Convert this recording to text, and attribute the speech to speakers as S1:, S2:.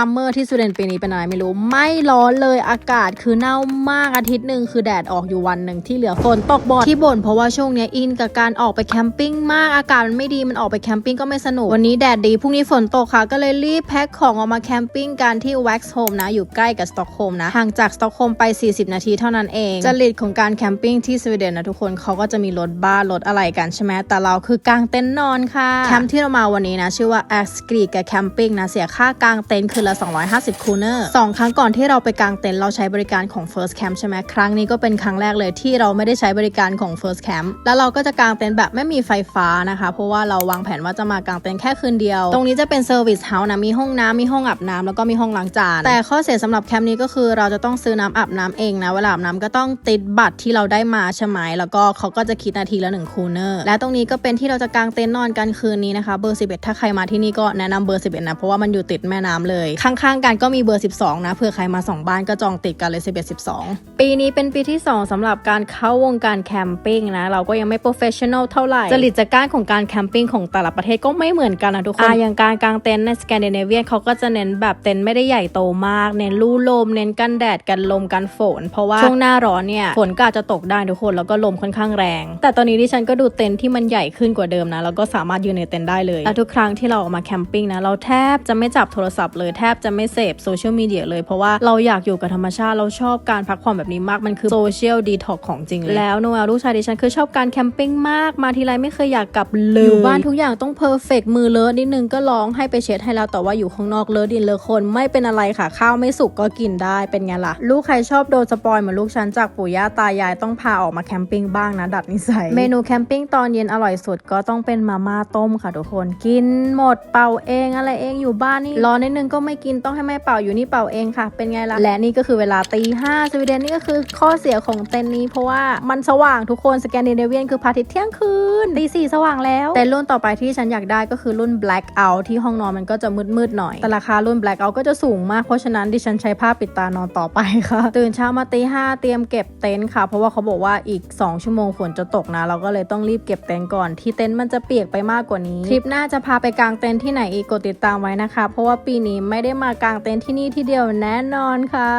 S1: ซัมเมอร์ที่สวีเดนปีนี้เป็นอะไรไม่รู้ ไม่ร้อนเลยอากาศคือเน่ามากอาทิตย์หนึ่งคือแดดออกอยู่วันหนึ่งที่เหลือฝนตกบ่อยที่บ่นเพราะว่าช่วงนี้อินกับการออกไปแคมปิ้งมากอากาศมันไม่ดีมันออกไปแคมปิ้งก็ไม่สนุก วันนี้แดดดีพรุ่งนี้ฝนตกค่ะ ก็เลยรีบแพ็คของออกมาแคมปิ้งกันที่ Wax Home นะ อยู่ใกล้กับสต็อกโฮมนะห่างจากสต็อกโฮมไป 40 นาทีเท่านั้นเองจริตของการแคมปิ้งที่สวีเดนนะทุกคนเขาก็จะมีรถบ้านรถอะไรกันใช่ไหมแต่เราคือกางเต็นท์นอนค่ะแคมป์ที่เรามาวันนี้นะชื่อว่า a s k r i กับแคมปิ้งนะเสียค่ากางเต็นท์คืนละ 250 คูเนอร์สองครั้งก่อนที่เราไปกางเต็นท์เราใช้บริการของ First Camp ใช่ไหมครั้งนี้ก็เป็นครั้งแรกเลยที่เราไม่ได้ใช้บริการของ First Camp แล้วเราก็จะกางเต็นท์แบบไม่มีไฟฟ้านะคะ เพราะว่าเราวางแผนว่าจะมากางเต็นท์แค่คืนเดียว ตรงนี้จะเป็นเซอร์วิสเฮาส์นะมีห้องน้ำมีห้องอาบน้ำแล้วก็มีห้องล้างจานแต่ข้อเสียสำหรับแคมป์นี้ก็คือเราจะต้องซื้อน้ำอาบน้ำเองนะเวลาอาบน้ำก็ต้องติดบัตรที่เราได้มาใช่ไหมแล้วก็เขาก็จะคิดนาทีละ1คูเนอร์และตรงนี้ก็เป็นที่เราจะกางเต็นท์นอนกันคืนนี้นะคะเบอร์11 ถ้าใครมาที่นี่ก็แนะนำเบอร์11นะเพราะว่ามันอยู่ติดแม่น้ำเลยข้างๆกันก็มีเบอร์ 12 นะเผื่อใครมา 2 บ้านก็จองติดกันเลย 11 12 ปีนี้เป็นปีที่ 2สำหรับการเข้าวงการแคมปิ้งนะ เราก็ยังไม่โปรเฟชชั่นอลเท่าไหร่จริตจักรการของการแคมปิ้งของแต่ละประเทศก็ไม่เหมือนกันนะทุกคนอะอย่างการกางเต็นท์ในสแกนดิเนเวียนเขาก็จะเน้นแบบเต็นท์ไม่ได้ใหญ่โตมาก เน้นลู่ลม เน้นกันแดดกันลมกันฝน เพราะว่าช่วงหน้าร้อนเนี่ยฝนก็อาจจะตกได้ทุกคนแล้วก็ลมค่อนข้างแรง แต่ตอนนี้ที่ฉันก็ดูเต็นท์ที่มันใหญ่ขึ้นกว่าเดิมนะแล้วก็สามารถยืนในเต็นท์ได้เลยและทุกครั้งที่เราออกมาแคมปิ้งนะเราแทบจะไม่จับโทรศัพท์เลยแทบจะไม่เสพโซเชียลมีเดียเลย เพราะว่าเราอยากอยู่กับธรรมชาติเราชอบการพักผ่อนแบบนี้มากมันคือโซเชียลดีท็อกของจริงเลยแล้วโนเอลลูกชายดิฉันคือชอบการแคมปิ้งมากมาทีไรไม่เคยอยากกลับเลยอยู่บ้านทุกอย่างต้องเพอร์เฟกมือเลอะนิดนึงก็ร้องให้ไปเช็ดให้แล้วแต่ว่าอยู่ข้างนอกเลอะดินเลอะคนไม่เป็นอะไรค่ะข้าวไม่สุกก็กินได้เป็นไงล่ะลูกใครชอบโดนสปอยเหมือนลูกฉันจากปู่ย่าตายายต้องพาออกมาแคมปิ้งบ้างนะดัดนิสัยเมนูแคมปิ้งตอนเย็นอร่อยสุดก็ต้องเป็นมาม่าต้มค่ะทุกคนกินหมดเป่าเองอะไรเองอยู่บ้านนี่รอนิดนึงก็ไไม่กินต้องให้แม่เป่าอยู่นี่เป่าเองค่ะ เป็นไงล่ะ และนี่ก็คือเวลาตีห้าสวีเดนนี่ก็คือข้อเสียของเต็นท์นี้ เพราะว่ามันสว่างทุกคนสแกนดิเนเวียนคือพระอาทิตย์เที่ยงคืนตีสี่สว่างแล้วแต่รุ่นต่อไปที่ฉันอยากได้ก็คือรุ่น black out ที่ห้องนอนมันก็จะมืดๆหน่อย แต่ราคารุ่น black out ก็จะสูงมากเพราะฉะนั้นดิฉันใช้ผ้าปิดตานอนต่อไปค่ะ ตื่นเช้ามาตีห้าเตรียมเก็บเต็นท์ค่ะ เพราะว่าเขาบอกว่าอีก 2 ชั่วโมงฝนจะตกนะ เราก็เลยต้องรีบเก็บเต็นท์ก่อนที่เต็นท์มันจะเปียกไปมากกว่านี้ทริปหน้าจะพาไปกางเต็นท์ที่ไหนอีกกดติดตามไว้นะคะ เพราะว่าปีนี้ไม่ได้มากางเต็นท์ที่นี่ที่เดียวแน่นอนค่ะ